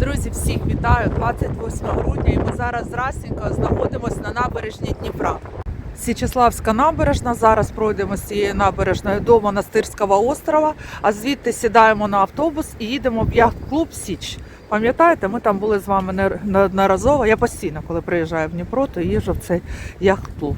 Друзі, всіх вітаю 28 грудня, і ми зараз зрасненько знаходимося на набережні Дніпра. Січеславська набережна. Зараз пройдемо з цієї набережної до Монастирського острова, а звідти сідаємо на автобус і їдемо в яхт-клуб Січ. Пам'ятаєте, ми там були з вами неодноразово. Я постійно, коли приїжджаю в Дніпро, то їжджу в цей яхт-клуб.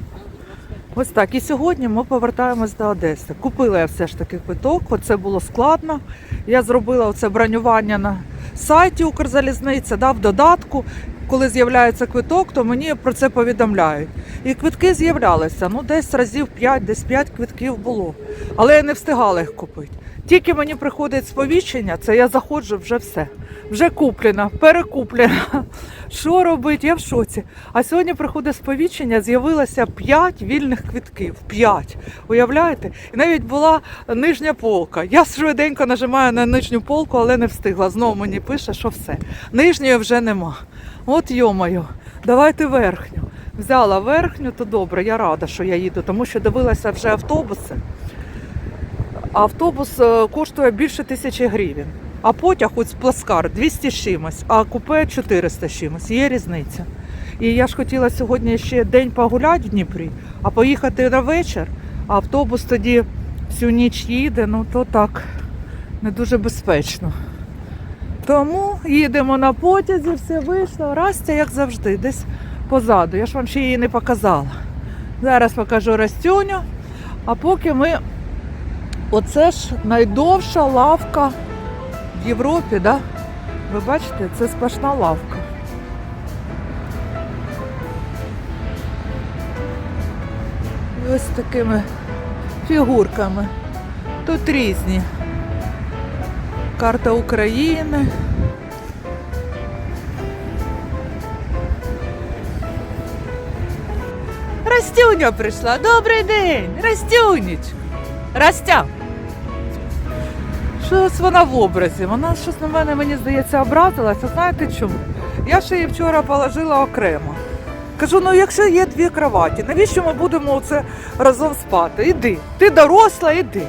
Ось так. І сьогодні ми повертаємось до Одеси. Купила я все ж таки квиток, оце було складно. Я зробила оце бронювання на сайті Укрзалізниця, да, в додатку. Коли з'являється квиток, то мені про це повідомляють. І квитки з'являлися. Ну, десь разів 5, десь 5 квитків було. Але я не встигала їх купити. Тільки мені приходить сповіщення, це я заходжу, вже все. Вже куплена, перекуплена. Що робити? Я в шоці. А сьогодні приходить сповіщення, з'явилося 5 вільних квитків. 5. Уявляєте? І навіть була нижня полка. Я швиденько нажимаю на нижню полку, але не встигла. Знову мені пише, що все. Нижньої вже нема. От йомаю, давайте верхню. Взяла верхню, то добре, я рада, що я їду, тому що дивилася вже автобуси. Автобус е, коштує більше тисячі гривень. А потяг ось пласкар 200 з чимось, а купе 400 з чимось. Є різниця. І я ж хотіла сьогодні ще день погуляти в Дніпрі, а поїхати на вечір, а автобус тоді всю ніч їде, ну то так не дуже безпечно. Тому їдемо на потязі, все вийшло. Растя, як завжди, десь позаду. Я ж вам ще її не показала. Зараз покажу Растюню, а поки ми. Оце ж найдовша лавка в Європі, да? Ви бачите, це сплошна лавка. І ось такими фігурками. Тут різні. Карта України. Растюня прийшла. Добрий день! Растюнечка! Растя! Щось вона в образі. Вона щось на мене, мені здається, образилася. Знаєте чому? Я ще її вчора положила окремо. Кажу, ну якщо є дві кроваті, навіщо ми будемо оце разом спати? Іди, ти доросла, іди.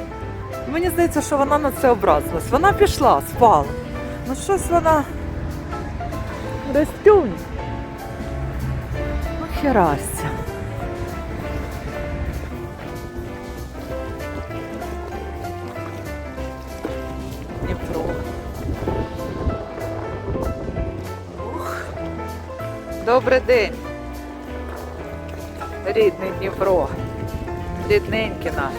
Мені здається, що вона на це образилась. Вона пішла, спала. Ну щось вона. Растюнь. Ну, херасться. Добрий день. Рідний Дніпро. Рідненький наш.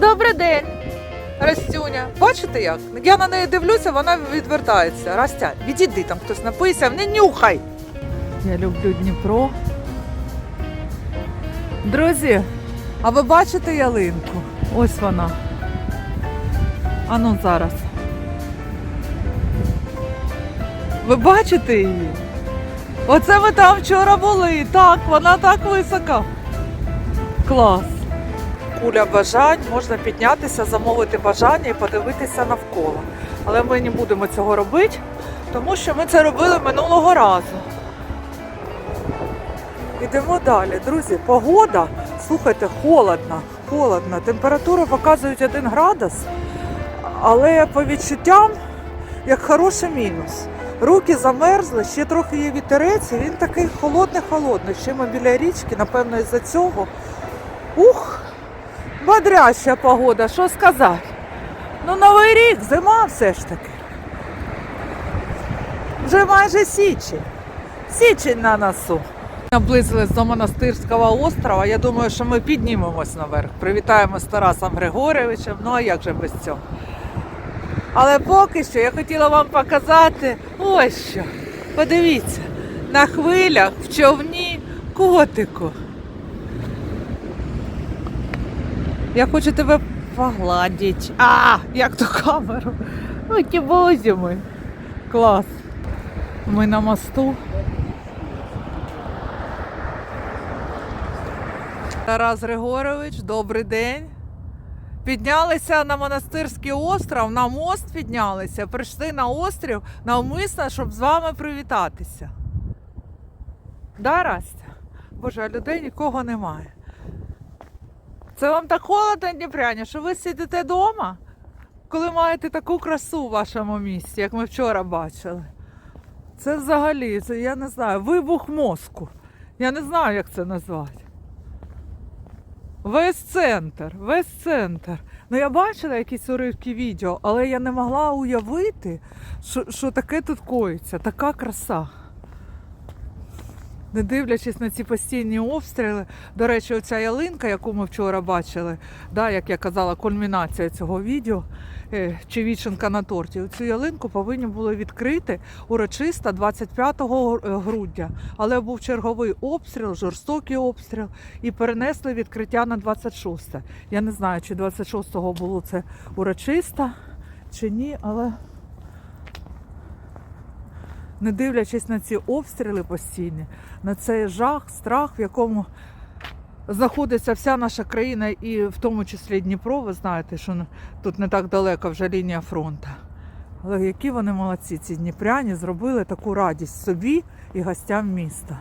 Добрий день, Растюня. Бачите як? Я на неї дивлюся, вона відвертається. Растя, відійди, там хтось написав, не нюхай. Я люблю Дніпро. Друзі, а ви бачите ялинку? Ось вона. Ану зараз. Ви бачите її? Оце ми там вчора були. Так, вона так висока. Клас. Куля бажань, можна піднятися, замовити бажання і подивитися навколо. Але ми не будемо цього робити, тому що ми це робили минулого разу. Йдемо далі. Друзі, погода, слухайте, холодна, холодна. Температура показують 1 градус, але по відчуттям як хороший мінус. Руки замерзли, ще трохи є вітерець, і він такий холодний-холодний. Ще ми біля річки, напевно, із-за цього. Ух, бодряща погода, що сказати. Ну, Новий рік, зима все ж таки. Вже майже січень. Січень на носу. Наблизились до монастирського острова. Я думаю, що ми піднімемось наверх. Привітаємо з Тарасом Григоровичем. Ну а як же без цього? Але поки що я хотіла вам показати ось що. Подивіться, на хвилях в човні котику. Я хочу тебе погладити. А, як ту камеру. Ой, ті бозі ми. Клас. Ми на мосту. Тарас Григорович, добрий день. Піднялися на монастирський остров, на мост піднялися, прийшли на острів навмисно, щоб з вами привітатися. Да? Боже, а людей нікого немає. Це вам так холодно, Дніпряні, що ви сидите вдома? коли маєте таку красу в вашому місті, як ми вчора бачили. Це взагалі, це я не знаю, вибух мозку. Я не знаю, як це назвати. Весь центр, весь центр. Ну я бачила якісь уривки відео, але я не могла уявити, що, що таке тут коїться, така краса. Не дивлячись на ці постійні обстріли. До речі, оця ялинка, яку ми вчора бачили, да, як я казала, кульмінація цього відео е, чи віченка на торті. Цю ялинку повинні були відкрити урочисто 25 грудня. Але був черговий обстріл, жорстокий обстріл, і перенесли відкриття на 26. Я не знаю, чи 26-го було це урочисто, чи ні, але не дивлячись на ці обстріли постійні, на цей жах, страх, в якому знаходиться вся наша країна, і в тому числі Дніпро, ви знаєте, що тут не так далеко вже лінія фронту. Але які вони молодці, ці дніпряні зробили таку радість собі і гостям міста.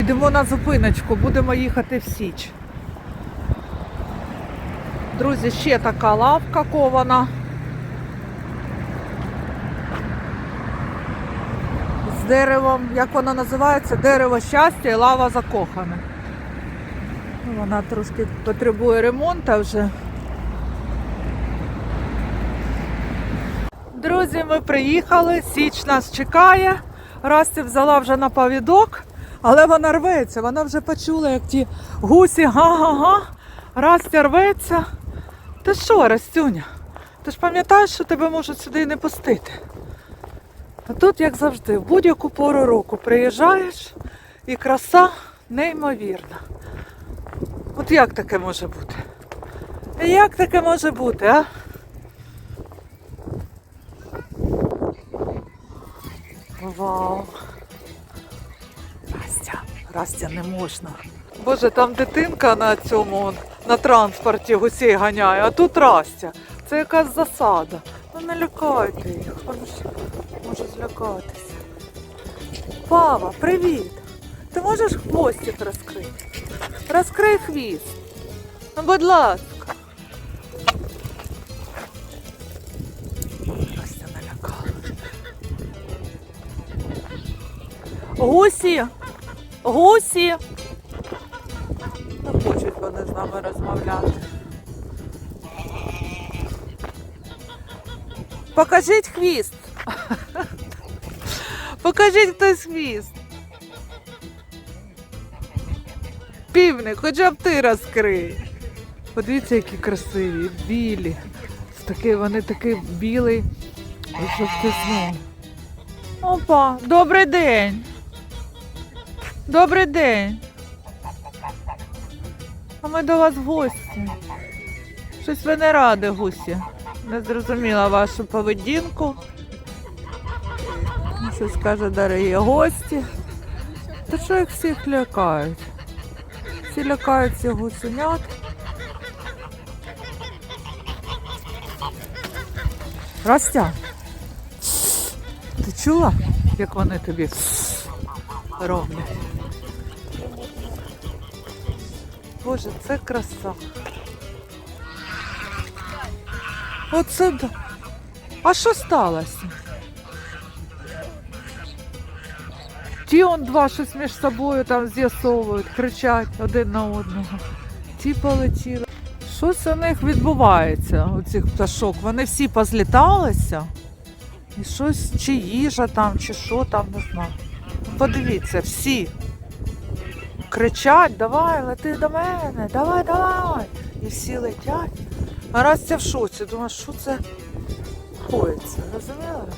Йдемо на зупиночку, будемо їхати в Січ. Друзі, ще така лавка кована. З деревом, як вона називається? Дерево щастя і лава закохана. Ну, Вона трошки потребує ремонту вже. Друзі, ми приїхали, Січ нас чекає. Расті взяла вже на повідок, але вона рветься. Вона вже почула, як ті гусі га-га-га. Растя рветься. Ти що, Растюня? Ти ж пам'ятаєш, що тебе можуть сюди і не пустити? А тут, як завжди, в будь-яку пору року приїжджаєш і краса неймовірна. От як таке може бути? Як таке може бути, а? Вау. Растя, Растя не можна. Боже, там дитинка на цьому на транспорті гусей ганяє, а тут Растя. Це якась засада. Ну не лякайте їх, вони ж можуть злякатися. Пава, привіт! Ти можеш хвостик розкрити? Розкрий хвіст. Ну, будь ласка. Растя налякала. Гусі! Гусі! Нами розмовляти. Покажіть хвіст. Покажіть хтось хвіст. Півник, хоча б ти розкрий. Подивіться, які красиві, білі. Такі, вони такий білий жовтизну. Опа, добрий день. Добрий день. А ми до вас в гості. Щось ви не ради, гусі. Не зрозуміла вашу поведінку. Ну, Щось каже, дорогі гості. Та що їх всіх лякають? Всі лякаються гусенят. Растя, ти чула, як вони тобі роблять? Боже, це краса. Оце да. А що сталося? Ті он два щось між собою там з'ясовують, кричать один на одного. Ті полетіли. Щось у них відбувається, у цих пташок. Вони всі позліталися. І щось, чи їжа там, чи що там, не знаю. Подивіться, всі кричать, давай, лети до мене, давай, давай. І всі летять. А раз це в шоці, думаю, що це коїться, розуміли?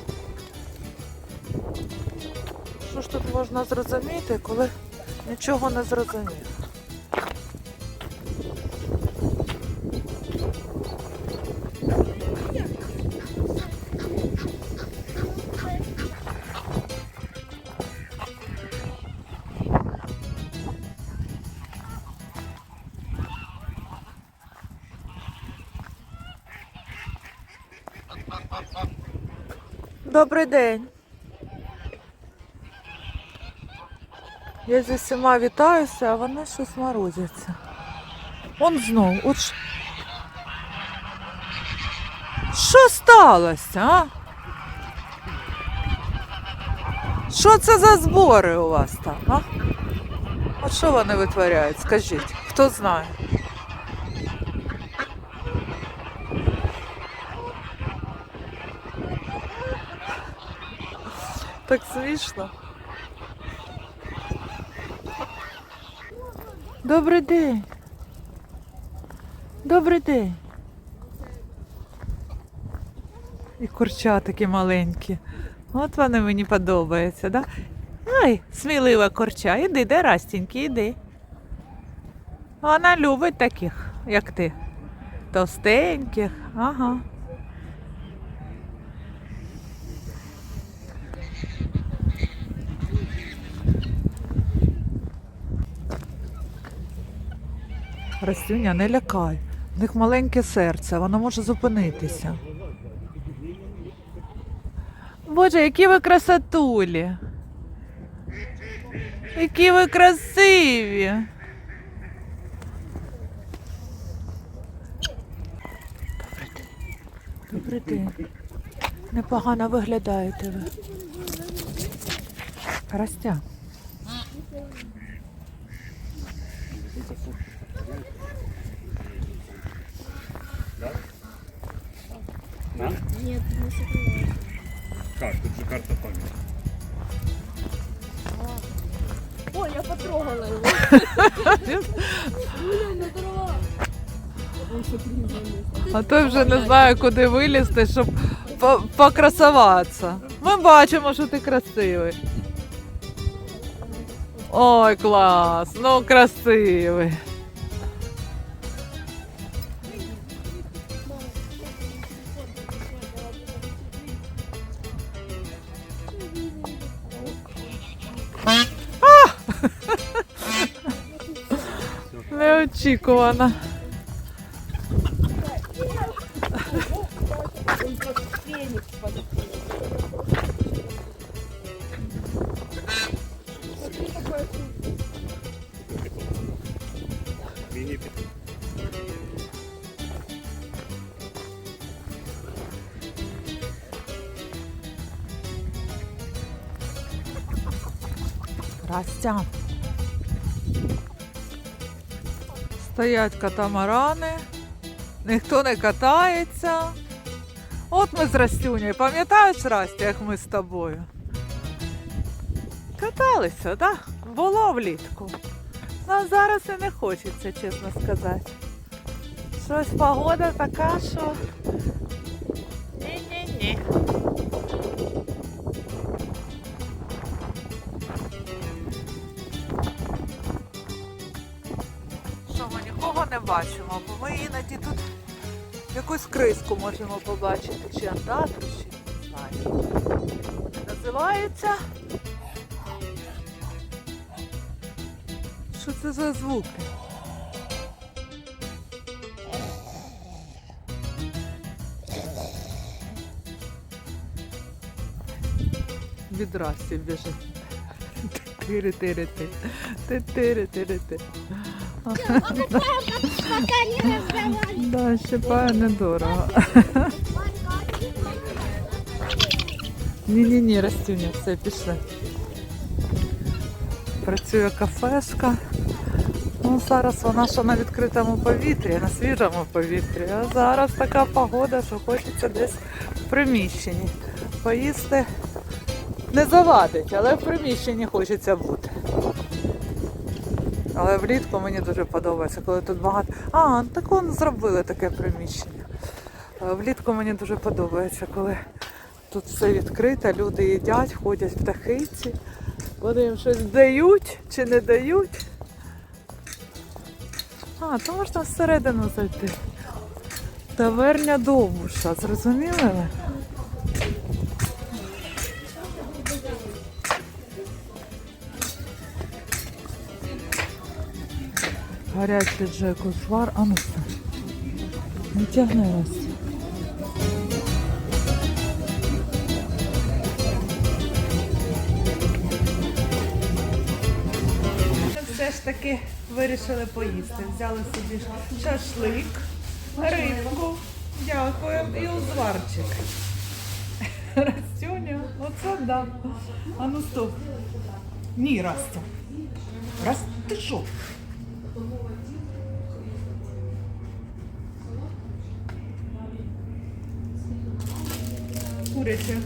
Що ж тут можна зрозуміти, коли нічого не зрозуміло? Добрий день. Я зі всіма вітаюся, а вони щось морозяться. Он знов. От ш- що сталося, а? Що це за збори у вас там, а? От що вони витворяють, скажіть, хто знає? Так смішно. Добрий день. Добрий день. І курча такі маленькі. От вони мені подобаються, да? Ой, смілива курча, іди, де Растіньки, іди. Вона любить таких, як ти. Товстеньких, ага. Растюня, не лякай. В них маленьке серце, воно може зупинитися. Боже, які ви красотулі. Які ви красиві. Добрий день. Добрий день. Непогано виглядаєте ви. Растя. Нет, не сокрываю. Как? Тут же карта памяти. Ой, я потрогала его. Блин, ну дрова. А той вже не знаю, куди вилізти, щоб по- покрасуватися. Ми бачимо, що ти красивий. Ой, клас! Ну красивий. очікувана. Здрасте. Стоять катамарани, ніхто не катається. От ми з Растюнею, пам'ятаєш, Растя, як ми з тобою? Каталися, так? Було влітку. Ну, зараз і не хочеться, чесно сказати. Щось погода така, що. Ні-ні-ні. Нікого не бачимо, бо ми іноді тут якусь криску можемо побачити, чи андатру, чи не знаю. Називається. Що це за звуки? Від Расі біжить. Тири-тири-ти. Ти-тири-тири-ти. Пока не щипає недорого. Ні-ні-ні, Растюня, все, пішли. Працює кафешка. Ну, зараз вона ще на відкритому повітрі, на свіжому повітрі. А зараз така погода, що хочеться десь в приміщенні. Поїсти не завадить, але в приміщенні хочеться бути. Але влітку мені дуже подобається, коли тут багато. А, так вон зробили таке приміщення. Е, Влітку мені дуже подобається, коли тут все відкрите, люди їдять, ходять птахиці. Вони їм щось дають чи не дають. А, то можна всередину зайти. Таверня Довбуша, зрозуміли Гарячий Джеку звар. А ну все. Не тягни раз. таки вирішили поїсти. Взяли собі шашлик, рибку, дякуємо і узварчик. Растюня, оце да. А ну стоп. Ні, Растя. Раз, ти що? Куряче.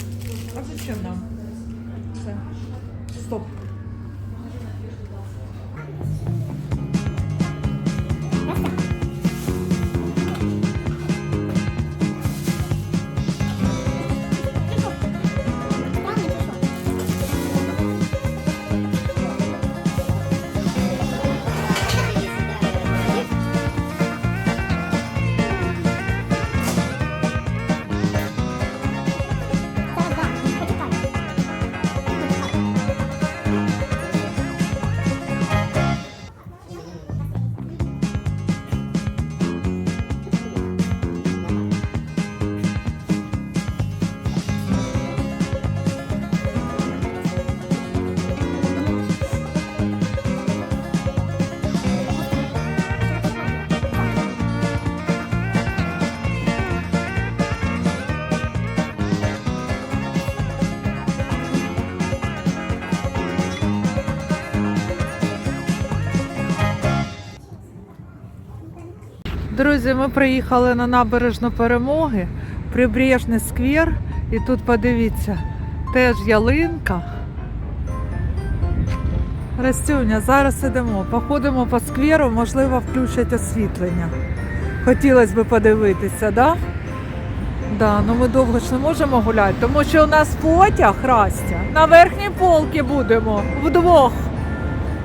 А зачем нам? Це. Друзі, ми приїхали на набережну перемоги, прибережний сквер, і тут подивіться, теж ялинка. Растюня, зараз ідемо, походимо по скверу, можливо, включать освітлення. Хотілося б подивитися, да? Да, ну ми довго ж не можемо гуляти, тому що у нас потяг, Растя, на верхній полці будемо вдвох.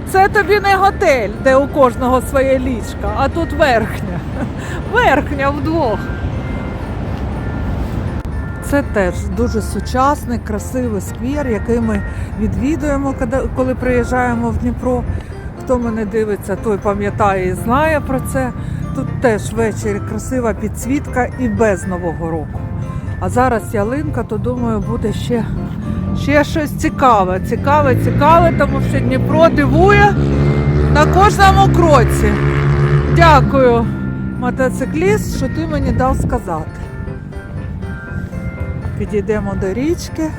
Це тобі не готель, де у кожного своє ліжко, а тут верхня. Верхня вдвох. Це теж дуже сучасний, красивий сквер, який ми відвідуємо, коли приїжджаємо в Дніпро. Хто мене дивиться, той пам'ятає і знає про це. Тут теж ввечері красива підсвітка і без Нового року. А зараз ялинка, то думаю, буде ще, ще щось цікаве. Цікаве, цікаве, тому що Дніпро дивує на кожному кроці. Дякую, мотоцикліст, що ти мені дав сказати. Підійдемо до річки.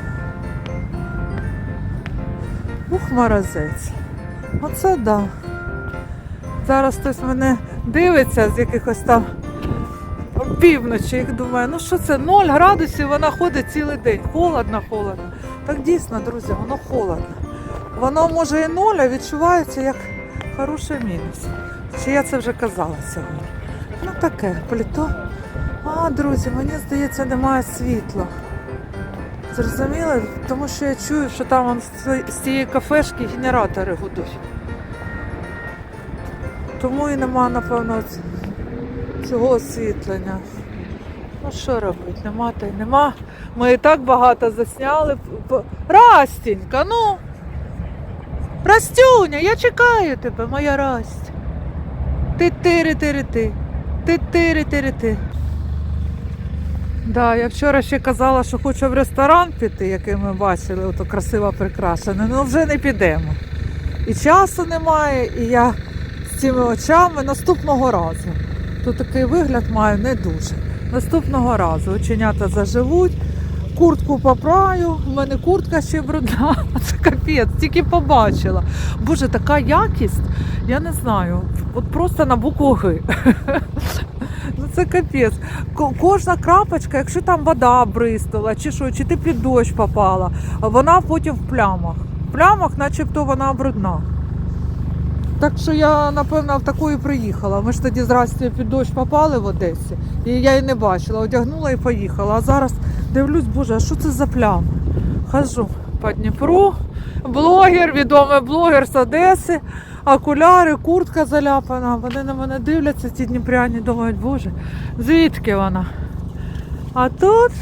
Ух, морозець. Оце да. Зараз хтось мене дивиться з якихось там півночі. І думає, ну що це 0 градусів, вона ходить цілий день. Холодно, холодно. Так дійсно, друзі, воно холодно. Воно може і 0, а відчувається як хороший мінус. Чи я це вже казала сьогодні? Таке, пліто. А, друзі, мені здається, немає світла. Зрозуміли? Тому що я чую, що там вон з цієї- кафешки генератори гудуть. Тому і нема, напевно, цього освітлення. Ну що робити? Нема та й нема. Ми і так багато засняли. Растінька, ну. Растюня, я чекаю тебе, моя Расть. Ти тири тири ти. Ти тири тири ти. Да, я вчора ще казала, що хочу в ресторан піти, який ми бачили, ото красиво прикрашене, Ну вже не підемо. І часу немає, і я з цими очами наступного разу. Тут такий вигляд маю не дуже. Наступного разу оченята заживуть, куртку попраю, в мене куртка ще брудна. Це капець, тільки побачила. Боже, така якість, я не знаю. От просто на букву Г. Ну це капець. Кожна крапочка, якщо там вода бризнула, чи що, чи ти під дощ попала, вона потім в плямах. В плямах, начебто вона брудна. Так що я, напевно, в таку і приїхала. Ми ж тоді з під дощ попали в Одесі, і я її не бачила, одягнула і поїхала. А зараз дивлюсь, боже, а що це за плями? Хожу по Дніпру, блогер, відомий блогер з Одеси, окуляри, куртка заляпана. Вони на мене дивляться, ці дніпряні, думають, боже, звідки вона? А тут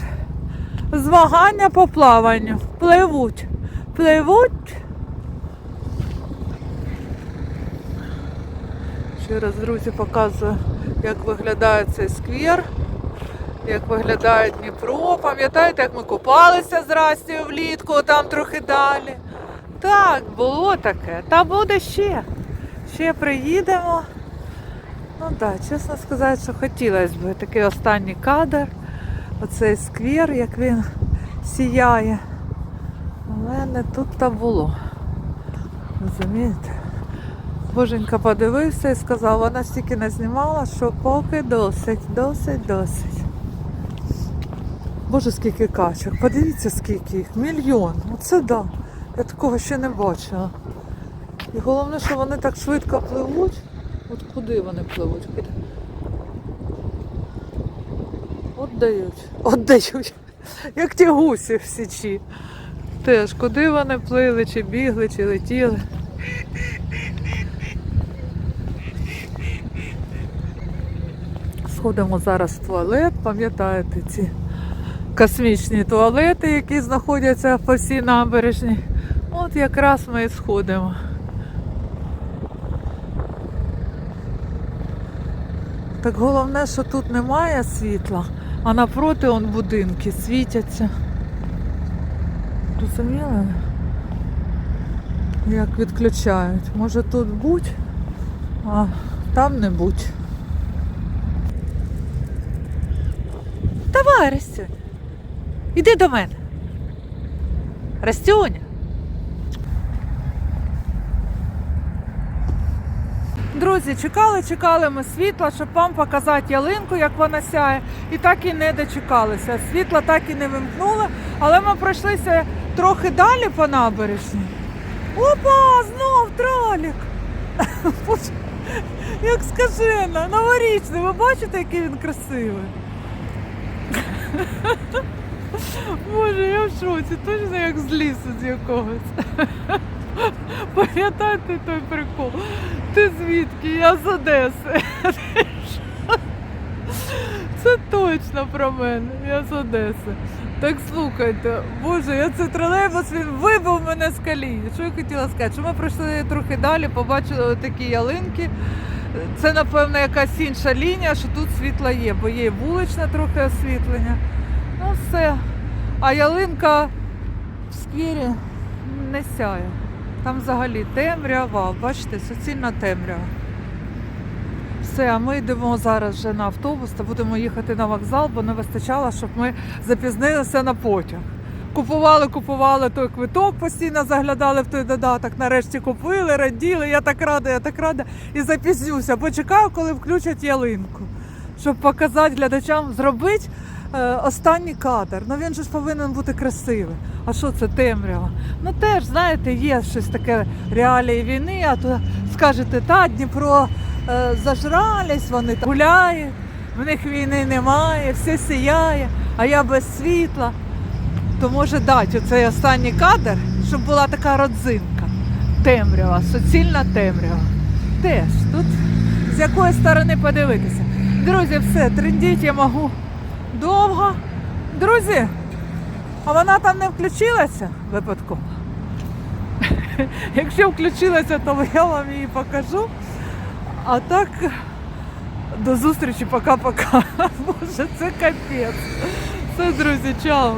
змагання по плаванню. Пливуть. Пливуть. Ще раз, друзі, показую, як виглядає цей сквер, як виглядає Дніпро. Пам'ятаєте, як ми купалися з Растю влітку, там трохи далі. Так, було таке. Та буде ще. Ще приїдемо. Ну так, чесно сказати, що хотілося б такий останній кадр, оцей сквер, як він сіяє. Але не тут та було. Розумієте? Боженька подивився і сказав, вона стільки не знімала, що поки досить, досить, досить. Боже, скільки качок. Подивіться, скільки їх. Мільйон. Оце да. Я такого ще не бачила. І головне, що вони так швидко пливуть. От куди вони пливуть? Куди? От дають. От дають. Як ті гусі в січі. Теж, куди вони плили, чи бігли, чи летіли. Сходимо зараз в туалет, пам'ятаєте ці космічні туалети, які знаходяться по всій набережні. От якраз ми і сходимо. Так головне, що тут немає світла, а напроти он будинки світяться. Розуміли? Як відключають. Може тут будь, а там не будь. Растюня. Іди до мене. Растюня. Друзі, чекали, чекали ми світла, щоб вам показати ялинку, як вона сяє, і так і не дочекалися. Світла так і не вимкнули, але ми пройшлися трохи далі по набережні. Опа, знов тролік! Як скажена, новорічний, ви бачите, який він красивий? Боже, я в шоці, точно як з лісу з якогось. Пам'ятаєте той прикол? Ти звідки? Я з Одеси. Це точно про мене. Я з Одеси. Так слухайте, боже, я це тролейбус, він вибив мене з колії. Що я хотіла сказати? Що ми пройшли трохи далі, побачили такі ялинки. Це, напевно, якась інша лінія, що тут світла є, бо є вуличне трохи освітлення. Ну все. А ялинка в сквері не сяє. Там взагалі темрява, бачите, суцільна темрява. Все, а ми йдемо зараз вже на автобус та будемо їхати на вокзал, бо не вистачало, щоб ми запізнилися на потяг. Купували, купували той квиток, постійно заглядали в той додаток. Нарешті купили, раділи. Я так рада, я так рада. І запізнюся, бо чекаю, коли включать ялинку, щоб показати глядачам, зробити останній кадр. Ну він же ж повинен бути красивий. А що це темрява? Ну теж, знаєте, є щось таке реалії війни, а то скажете, та Дніпро е, зажрались, вони гуляють, в них війни немає, все сіяє, а я без світла. То може дати оцей останній кадр, щоб була така родзинка. Темрява, суцільна темрява. Теж тут з якої сторони подивитися. Друзі, все, трендіть я можу довго. Друзі, а вона там не включилася випадково. Якщо включилася, то я вам її покажу. А так, до зустрічі, пока-пока. Боже, це капець. Все, друзі, чао.